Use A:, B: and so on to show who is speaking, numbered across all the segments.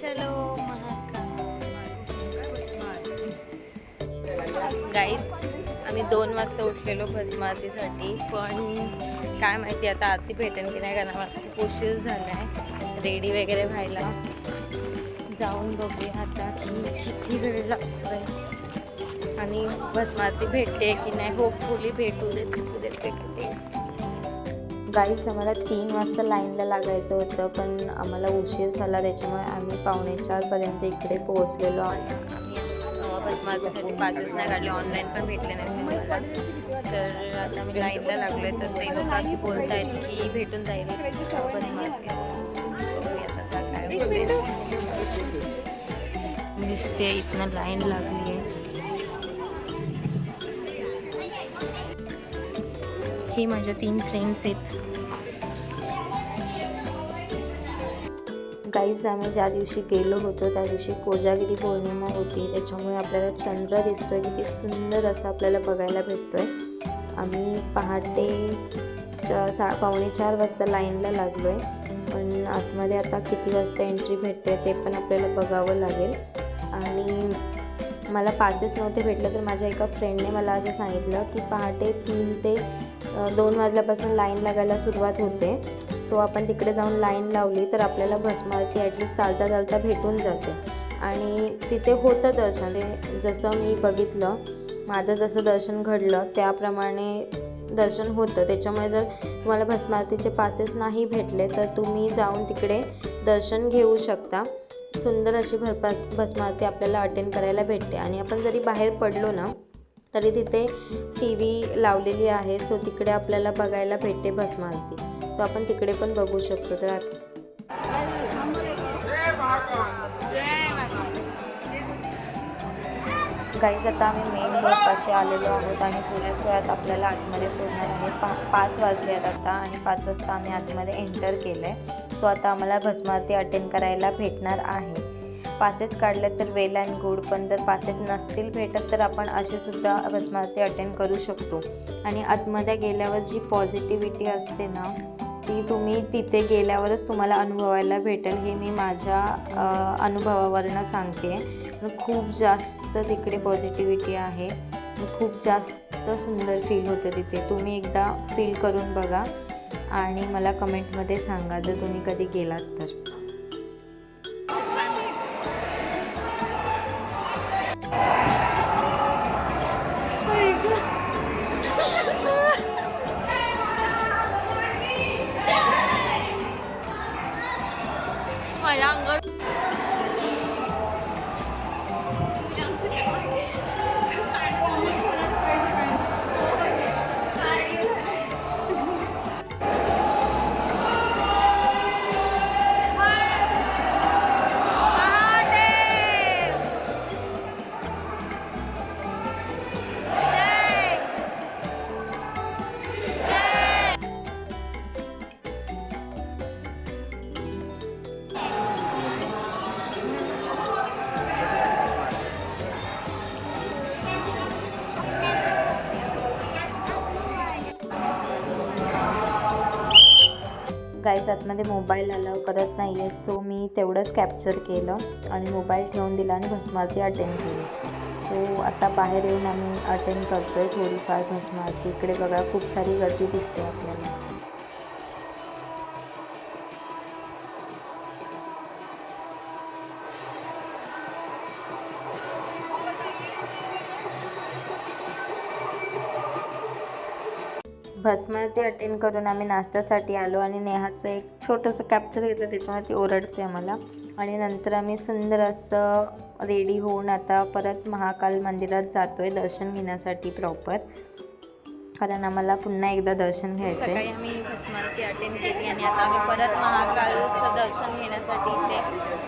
A: चलो गाईच आम्ही दोन वाजता उठलेलो भस्मारतीसाठी पण काय माहिती आता आरती भेटेन की नाही कारण आम्हाला खूप उशीर झाला आहे रेडी वगैरे व्हायला. जाऊन बघूया आता की किती वेळ लागतोय. आणि भस्मारती भेटते की नाही होपफुली भेटू देत भेटू देत भेटू देत. गाईच आम्हाला तीन वाजता लाईनला लागायचं होतं पण आम्हाला उशीर झाला त्याच्यामुळे आम्ही पावणे चारपर्यंत इकडे पोहोचलेलो आहे बस माझ्यासाठी पासेस नाही काढले ऑनलाईन पण भेटले नाहीत मला तर आता मी लाईनला लागलो आहे तर ते लोक असं बोलत आहेत की भेटून जाईल बस बघूयात दिसते इथनं लाईन लागली. हे माझ्या तीन फ्रेंड्स आहेत. गाईज आम्ही ज्या दिवशी गेलो होतो त्या दिवशी कोजागिरी पौर्णिमा होती. त्याच्यामुळे आपल्याला चंद्र दिसतोय. किती सुंदर असं आपल्याला बघायला भेटतोय. आम्ही पहाटे चा सा पावणे चार वाजता लाईनला लागलो आहे पण आतमध्ये आता किती वाजता एंट्री भेटते ते पण आपल्याला बघावं लागेल. आणि मला पासेस नव्हते भेटलं तर माझ्या एका फ्रेंडने मला असं सांगितलं की पहाटे तीन ते दोन वाजल्यापासून लाईन लागायला सुरुवात होते. सो आपण तिकडे जाऊन लाईन लावली तर आपल्याला भस्मारती ॲटलीस्ट चालता चालता भेटून जाते. आणि तिथे होतं दर्शन. ते जसं मी बघितलं माझं जसं दर्शन घडलं त्याप्रमाणे दर्शन होतं. त्याच्यामुळे जर तुम्हाला भस्मारतीचे पासेस नाही भेटले तर तुम्ही जाऊन तिकडे दर्शन घेऊ शकता. सुंदर अशी भरपा भस्मारती आपल्याला अटेंड करायला भेटते. आणि आपण जरी बाहेर पडलो ना तरी तिथे टी व्ही लावलेली आहे सो तिकडे आपल्याला बघायला भेटते भस्मारती सो आपण तिकडे पण बघू शकतो. तर गाईज आता आम्ही मेन रोडपाशी आलेलो आहोत आणि थोड्याच वेळात आपल्याला आतमध्ये सोडणार आहे. पा पाच वाजले आहेत आता आणि पाच वाजता आम्ही आतमध्ये एंटर केलं आहे सो आता आम्हाला भस्मारती अटेंड करायला भेटणार आहे. पासेस काढले तर वेल अँड गुड पण जर पासेस नसतील भेटत तर आपण असेसुद्धा भस्मारती अटेंड करू शकतो. आणि आतमध्ये गेल्यावर जी पॉझिटिव्हिटी असते ना ती तुम्ही तिथे गेल्यावरच तुम्हाला अनुभवायला भेटेल हे मी माझ्या अनुभवावरनं सांगते. खूप जास्त तिकडे पॉझिटिव्हिटी आहे. खूप जास्त सुंदर फील होतं तिथे. तुम्ही एकदा फील करून बघा आणि मला कमेंटमध्ये सांगा जर तुम्ही कधी गेलात तर. काहीच आतमध्ये मोबाईल अलाव करत नाही आहेत सो मी तेवढंच कॅप्चर केलं आणि मोबाईल ठेवून दिला आणि भस्मारती अटेंड केली. सो आता बाहेर येऊन आम्ही अटेंड करतो आहे थोडीफार भस्मारती इकडे बघा खूप सारी गर्दी दिसते आपल्याला. भस्मारती अटेंड करून आम्ही नाश्त्यासाठी आलो आणि नेहाचं एक छोटंसं कॅप्चर घेतलं त्याच्यामुळे ती ओरडते आम्हाला. आणि नंतर आम्ही सुंदर असं रेडी होऊन आता परत महाकाल मंदिरात जातो आहे दर्शन घेण्यासाठी प्रॉपर कारण आम्हाला पुन्हा एकदा दर्शन घ्यायचं आहे सकाळी आम्ही भस्मारती अटेंड केली आणि आता आम्ही परत महाकालचं दर्शन घेण्यासाठी इथे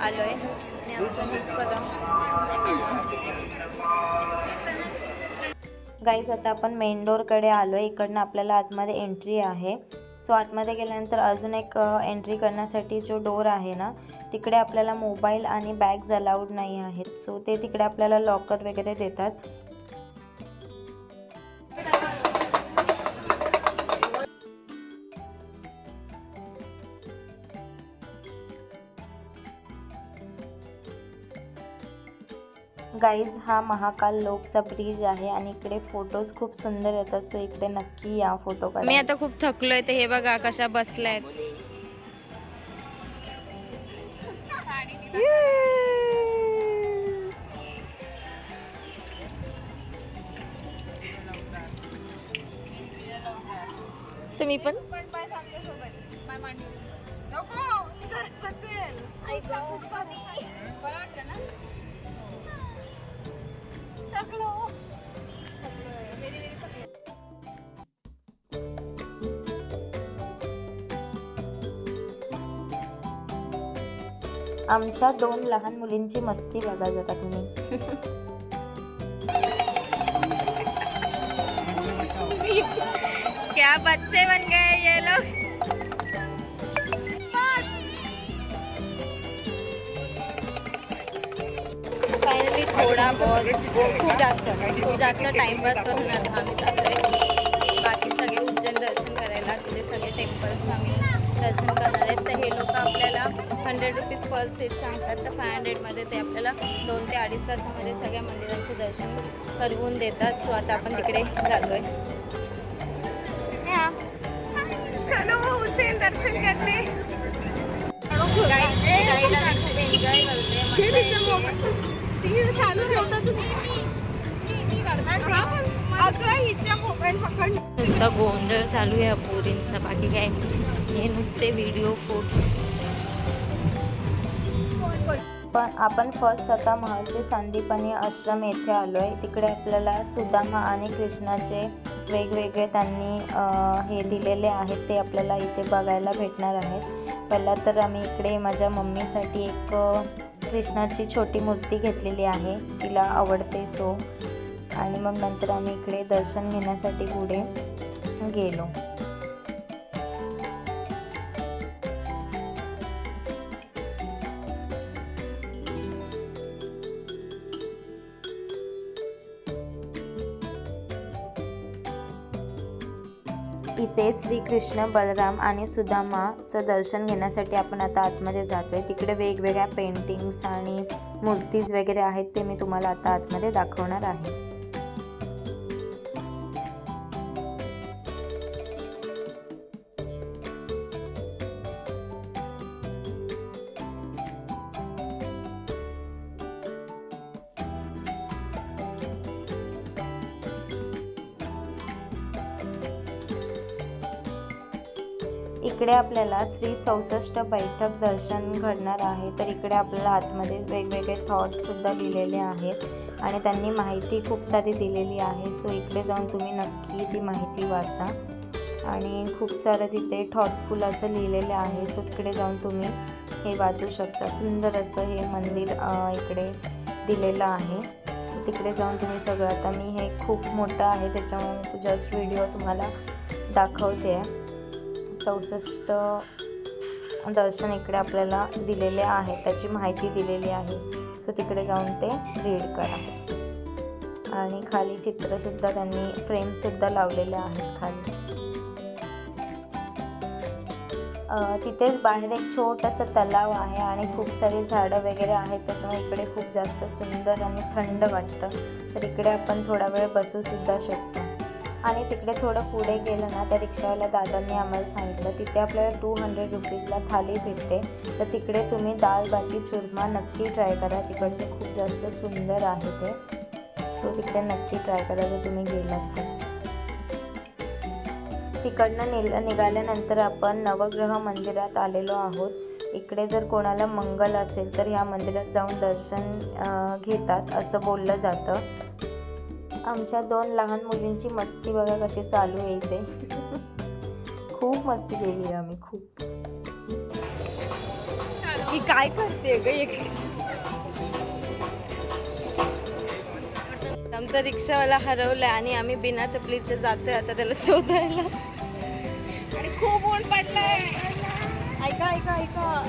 A: आलो आहे आणि आमचं बघा गाईज आता आपण मेन डोअरकडे आलो आहे इकडनं आपल्याला आतमध्ये एंट्री आहे. सो आतमध्ये गेल्यानंतर अजून एक एंट्री करण्यासाठी जो डोर आहे ना तिकडे आपल्याला मोबाईल आणि बॅग्स अलाउड नाही आहेत. सो ते तिकडे आपल्याला लॉकर वगैरे देतात. गाईज हा महाकाल लोकचा ब्रिज आहे आणि इकडे फोटोज खूप सुंदर येतात. सो इकडे नक्की या फोटो काढा
B: मी आता खूप थकलोय ते हे बघा कशा बसल्यात. तुम्ही पण?
A: आमच्या दोन लहान मुलींची मस्ती बघा जरा तुम्ही.
B: क्या बच्चे बन गए ये लोग? फायनली थोडा बहुत खूप जास्त खूप जास्त टाइमपास करून आता आम्ही जातोय. बाकी सगळे उज्जैन दर्शन करायला तिथे सगळे टेम्पल्स आम्ही दर्शन करणार आहेत. तर हे लोक आपल्याला हंड्रेड रुपीज पर सीट सांगतात. तर फाय हंड्रेडमध्ये ते आपल्याला दोन ते अडीच तासामध्ये सगळ्या मंदिरांचे दर्शन करवून देतात. सो आता आपण तिकडे जातोय.
C: चलो दर्शन
B: खूप एन्जॉय करते नुसता गोंधळ चालू आहे पोरींचा. बाकी काय? हे नुसते व्हिडिओ फोटो
A: पण आपण फर्स्ट आता महर्षी संदीपनी आश्रम येथे आलो आहे तिकडे आपल्याला सुदामा आणि कृष्णाचे वेगवेगळे त्यांनी हे दिलेले आहेत. ते आपल्याला इथे बघायला भेटणार आहेत. पहिला तर आम्ही इकडे माझ्या मम्मीसाठी एक कृष्णाची छोटी मूर्ती घेतलेली आहे. तिला आवडते सो आणि मग नंतर आम्ही इकडे दर्शन घेण्यासाठी पुढे गेलो. तिथे श्रीकृष्ण बलराम आणि सुदामाचं दर्शन घेण्यासाठी आपण आता आतमध्ये जातोय. तिकडे वेगवेगळ्या पेंटिंग्स आणि मूर्तीज वगैरे आहेत ते मी तुम्हाला आता आतमध्ये दाखवणार आहे. इकडे आपल्याला श्री चौसष्ट बैठक दर्शन घडणार आहे. तर इकडे आपल्याला आतमध्ये वेगवेगळे थॉट्ससुद्धा लिहिलेले आहेत. आणि त्यांनी माहिती खूप सारी दिलेली आहे. सो इकडे जाऊन तुम्ही नक्की ती माहिती वाचा. आणि खूप सारं तिथे थॉटफुल असं लिहिलेलं आहे. सो तिकडे जाऊन तुम्ही हे वाचू शकता. सुंदर असं हे मंदिर इकडे दिलेलं आहे. तिकडे जाऊन तुम्ही सगळं आता मी हे खूप मोठं आहे त्याच्यामुळे जस्ट व्हिडिओ तुम्हाला दाखवते. आहे चौसष्ट दर्शन इकडे आपल्याला दिलेले आहे त्याची माहिती दिलेली आहे. सो तिकडे जाऊन ते रीड करा. आणि खाली चित्रसुद्धा त्यांनी फ्रेमसुद्धा लावलेले आहेत खाली. तिथेच बाहेर एक छोटासा तलाव आहे आणि खूप सारी झाडं वगैरे आहेत. त्याच्यामुळे इकडे खूप जास्त सुंदर आणि थंड वाटतं. तर इकडे आपण थोडा वेळ बसूसुद्धा शकतो. आणि तिकडे थोडं पुढे गेलं ना त्या रिक्षावाल्या दादांनी आम्हाला सांगितलं तिथे आपल्याला टू हंड्रेड रुपीजला थाली भेटते. तर तिकडे तुम्ही दाल बाटी चुरमा नक्की ट्राय करा. तिकडचे खूप जास्त सुंदर आहे ते. सो तिकडे नक्की ट्राय करा जर तुम्ही गेलात तर. तिकडनं निल निघाल्यानंतर आपण नवग्रह मंदिरात आलेलो आहोत. इकडे जर कोणाला मंगल असेल तर ह्या मंदिरात जाऊन दर्शन घेतात असं बोललं जातं. आमच्या दोन लहान मुलींची मस्ती बघा कशी चालू आहे इथे. खूप मस्ती केली आहे आम्ही खूप.
B: ही काय करते ग एक? आमचा रिक्षावाला हरवलाय आणि आम्ही बिना चपलीचे जातोय आता त्याला शोधायला.
C: आणि खूप ऊन पडलंय.
B: ऐका ऐका ऐका.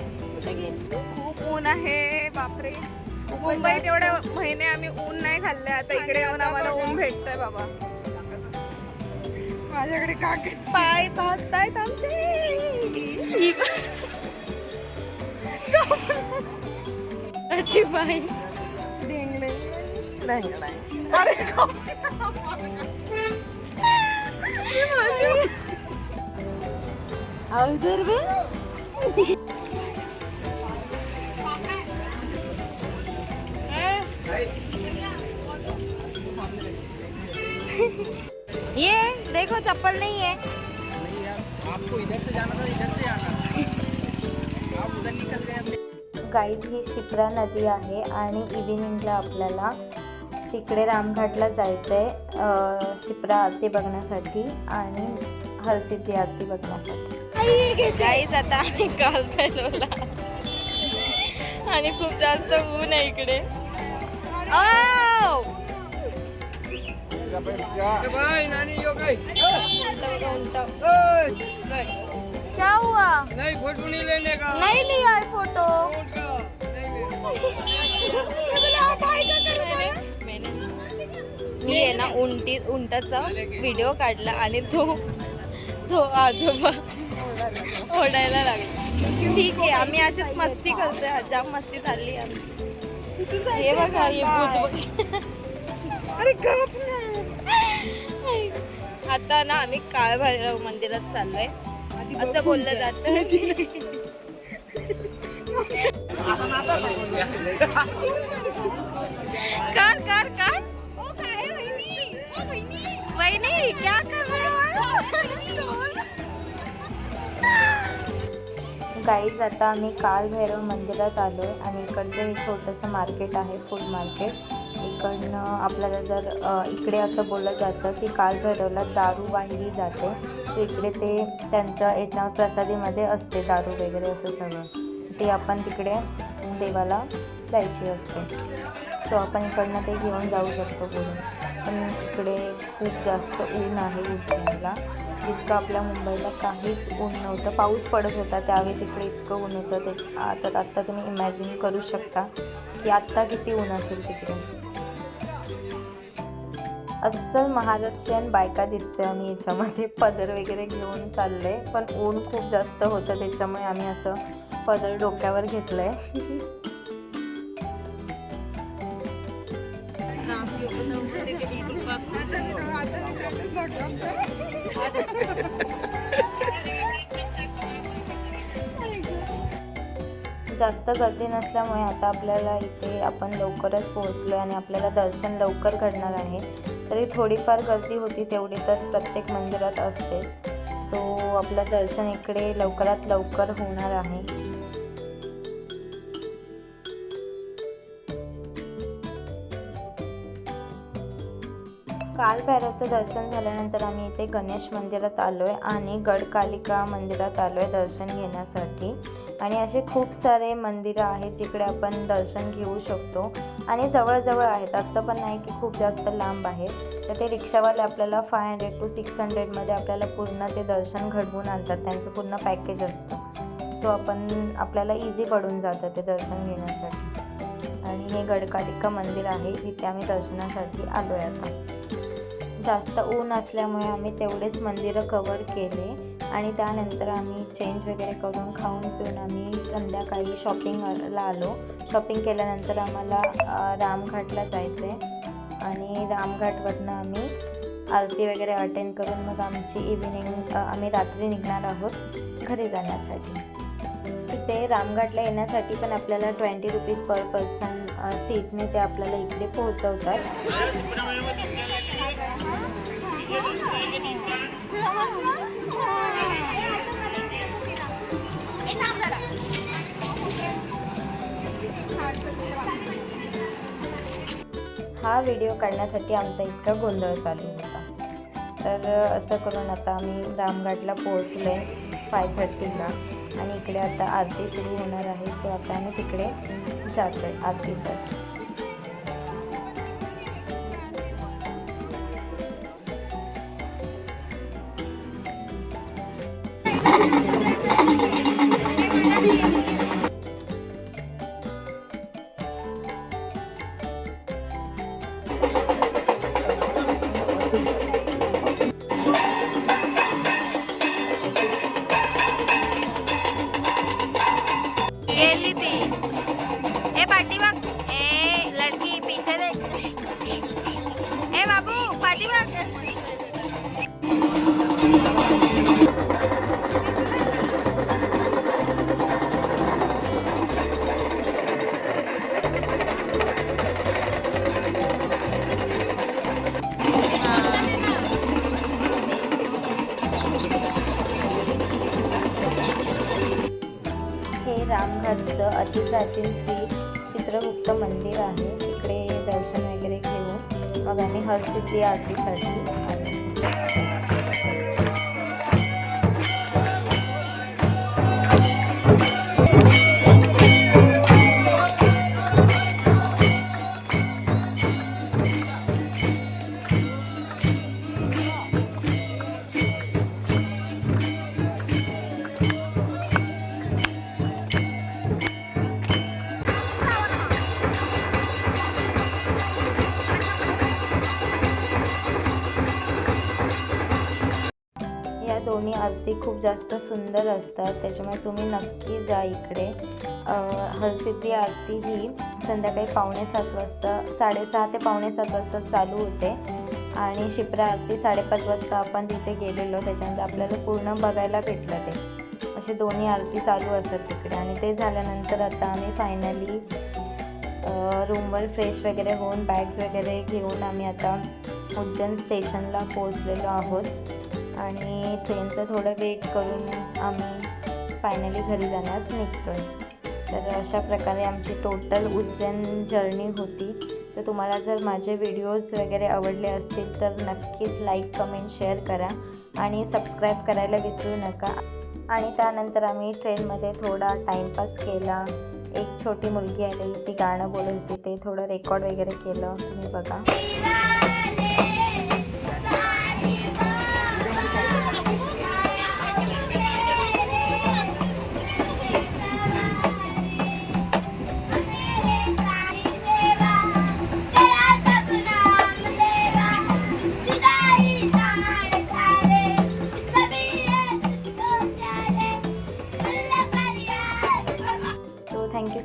C: खूप ऊन आहे बापरे. मुंबईत एवढे महिने आम्ही ऊन नाही खाल्ले आता इकडे येऊन आम्हाला ऊन भेटतंय बाबा. माझ्याकडे काकेच
B: पाय भाजतायत आमचे. बाई.
C: डेंगडे.
D: अरे.
B: चप्पल नहीं है
E: आपको इधर से जाना था इधर से आना आप उधर निकल गए अपने।
A: गाईज ही शिप्रा नदी आहे आणि इव्हिनिंगला आपल्याला तिकडे रामघाटला जायचं आहे शिप्रा आरती बघण्यासाठी आणि हरसिद्धी आरती बघण्यासाठी.
B: गाईज आता आम्ही काल बनवला. आणि खूप जास्त ऊन आहे इकडे. क्या हुआ
E: नहीं फोटो नहीं लेने का
B: नहीं लिया है फोटो मी आहे ना उंटी उंटाचा. व्हिडिओ काढला आणि तो तो आजोबा ओढायला लागला ठीक आहे आम्ही अशीच मस्ती करतोय जाम मस्ती चालली आमची हे बघा हे भूत
D: अरे गप
B: आता ना आम्ही काळभैरव मंदिरात चाललोय. असं बोललं जातं. कर कर कर ओ काय वहिनी? ओ वहिनी? वहिनी क्या कर रहे हो
A: गाईज आता आम्ही काल भैरव मंदिरात आलो आहे आणि इकडचं हे छोटंसं मार्केट आहे फूड मार्केट इकडनं आपल्याला जर इकडे असं बोललं जातं की काल भैरवला दारू वाहिली जाते तर इकडे ते त्यांच्या याच्या प्रसादीमध्ये असते दारू वगैरे असं सगळं. ते आपण तिकडे देवाला द्यायची असते. सो आपण इकडनं ते घेऊन जाऊ शकतो बोलून. पण इकडे खूप जास्त ऊन आहे उज्जैनला जितकं आपल्या मुंबईला काहीच ऊन नव्हतं. पाऊस पडत होता त्यावेळेस इकडे इतकं ऊन होतं. ते आता आत्ता तुम्ही इमॅजिन करू शकता की आत्ता किती ऊन असेल तिकडे. अस्सल महाराष्ट्रीयन बायका दिसते आम्ही याच्यामध्ये. पदर वगैरे घेऊन चालले पण ऊन खूप जास्त होतं त्याच्यामुळे आम्ही असं पदर डोक्यावर घेतलंय. जास्त गर्दी नसल्यामुळे आता आपल्याला इथे आपण लवकरच पोहोचलो आहे आणि आपल्याला दर्शन लवकर घडणार आहे. तरी थोडीफार गर्दी होती तेवढी तर प्रत्येक मंदिरात असतेच सो आपलं दर्शन इकडे लवकरात लवकर होणार आहे. काल भैरवचं दर्शन झाल्यानंतर आम्ही इथे गणेश मंदिरात आलो आहे आणि गडकालिका मंदिरात आलो आहे दर्शन घेण्यासाठी. आणि असे खूप सारे मंदिरं आहेत जिकडे आपण दर्शन घेऊ शकतो. आणि जवळजवळ आहेत. असं पण नाही की खूप जास्त लांब आहे तर ते रिक्षावाले आपल्याला फाय हंड्रेड टू सिक्स हंड्रेडमध्ये आपल्याला पूर्ण ते दर्शन घडवून आणतात. त्यांचं पूर्ण पॅकेज असतं. सो आपण आपल्याला इझी पडून जातं ते दर्शन घेण्यासाठी. आणि हे गडकालिका मंदिर आहे. तिथे आम्ही दर्शनासाठी आलो आहे आता. जास्त ऊन असल्यामुळे आम्ही तेवढेच मंदिरं कवर केले. आणि त्यानंतर आम्ही चेंज वगैरे करून खाऊन पिऊन आम्ही संध्याकाळी शॉपिंगला आलो. शॉपिंग केल्यानंतर आम्हाला रामघाटला जायचं आहे आणि रामघाटवरनं आम्ही आरती वगैरे अटेंड करून मग आमची इव्हिनिंग आम्ही रात्री निघणार आहोत घरी जाण्यासाठी. ते रामघाटला येण्यासाठी पण आपल्याला ट्वेंटी रुपीज पर पर्सन सीटने ते आपल्याला इकडे पोहोचवतात. हा व्हिडिओ काढण्यासाठी आमचा इतका गोंधळ चालू होता. तर असं करून आता आम्ही रामघाटला पोहोचलो आहे फाय थर्टीला आणि इकडे आता आरती सुरू होणार आहे सो आता आम्ही तिकडे जातो आहे आरतीसाठी. रामघाटचं अतिप्राचीन श्री चित्रगुप्त मंदिर आहे. तिकडे दर्शन वगैरे घेऊ मग आम्ही हरसिद्धी आरतीसाठी अगदी आरती खूप जास्त सुंदर असतात. त्याच्यामुळे तुम्ही नक्की जा इकडे. हरसिद्धी आरती ही संध्याकाळी पावणे सात वाजता साडेसहा ते पावणे सात वाजता चालू होते. आणि शिप्रा आरती साडेपाच वाजता आपण तिथे गेलेलो. त्याच्यानंतर आपल्याला पूर्ण बघायला भेटलं ते. असे दोन्ही आरती चालू असतात तिकडे. आणि ते झाल्यानंतर आता आम्ही फायनली रूमवर फ्रेश वगैरे होऊन बॅग्स वगैरे घेऊन आम्ही आता उज्जैन स्टेशनला पोहोचलेलो आहोत. आणि ट्रेनचं थोडं वेट करून आम्ही फायनली घरी जाण्यास निघतो आहे तर अशा प्रकारे आमची टोटल उज्जैन जर्नी होती. तर तुम्हाला जर माझे व्हिडिओज वगैरे आवडले असतील तर नक्कीच लाईक कमेंट शेअर करा आणि सबस्क्राईब करायला विसरू नका. आणि त्यानंतर आम्ही ट्रेनमध्ये थोडा टाईमपास केला. एक छोटी मुलगी आलेली ती गाणं बोलत होती ते थोडं रेकॉर्ड वगैरे केलं. तुम्ही बघा.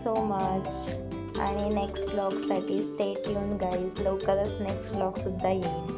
A: सो मच आणि नेक्स्ट ब्लॉगसाठी स्टेट येऊन गाईज लवकरच नेक्स्ट ब्लॉगसुद्धा येईल.